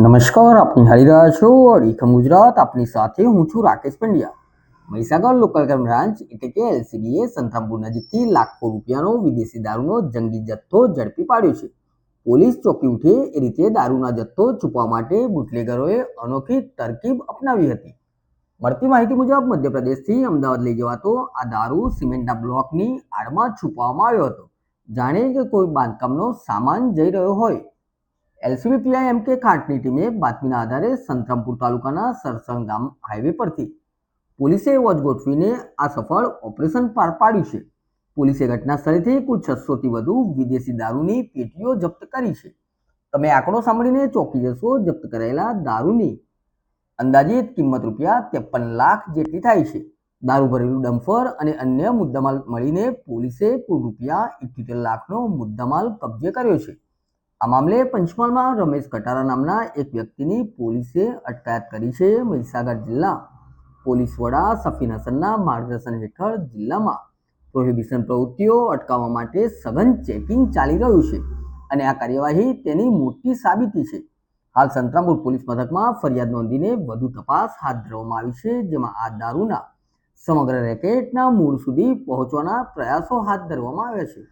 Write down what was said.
નમસ્કાર આપની હારી રહ્યા છો અડીખમ ગુજરાત. આપની સાથે હું છું Rakesh Pandya. Mahisagar local crime branch એટલે કે એલસીબીએ સંતરામપુર નજીકથી લાખો રૂપિયાનો વિદેશી દારૂનો જંગી જથ્થો ઝડપી પાડ્યો છે. પોલીસ ચોકી ઉઠે એ રીતે દારૂના જથ્થો છુપવા માટે બુટલેગરોએ અનોખી તરકીબ અપનાવી હતી. મળતી માહિતી મુજબ, મધ્યપ્રદેશથી અમદાવાદ લઈ જવાતો આ દારૂ સિમેન્ટના બ્લોકની આડમાં છુપાવવામાં આવ્યો હતો. જાણે કે કોઈ બાંધકામનો સામાન જઈ રહ્યો હોય. એલસીબી પીઆઈ એમ કે ખાંટની ટીમે બાતમીના આધારે સંતરામપુર તાલુકાના સરસણ ગામ હાઈવે પરથી પોલીસે વોચ ગોઠવીને આ સફળ ઓપરેશન પાર પાડ્યું છે. પોલીસે ઘટના સ્થળેથી કુલ છસોથી વધુ વિદેશી દારૂની પેટીઓ જપ્ત કરી છે. તમે આંકડો સાંભળીને ચોંકી જશો, જપ્ત કરાયેલા દારૂની અંદાજિત કિંમત રૂપિયા ત્રેપન લાખ જેટલી થાય છે. દારૂ ભરેલું ડમ્ફર અને અન્ય મુદ્દામાલ મળીને પોલીસે કુલ રૂપિયા ઇઠ્યોતેર લાખનો મુદ્દામાલ કબજે કર્યો છે. આ મામલે પંચમહાલમાં રમેશ કટારા નામના એક વ્યક્તિની પોલીસે અટકાયત કરી છે મહીસાગર જિલ્લા પોલીસ વડા સફીન હસનના માર્ગદર્શન હેઠળ જિલ્લામાં પ્રોહિબિશન પ્રવૃત્તિઓ અટકાવવા માટે સઘન ચેકિંગ ચાલી રહ્યું છે અને આ કાર્યવાહી તેની મોટી સાબિતી છે. હાલ સંતરામપુર પોલીસ મથકમાં ફરિયાદ નોંધીને વધુ તપાસ હાથ ધરવામાં આવી છે, જેમાં આ દારૂના સમગ્ર રેકેટના મૂળ સુધી પહોંચવાના પ્રયાસો હાથ ધરવામાં આવ્યા છે.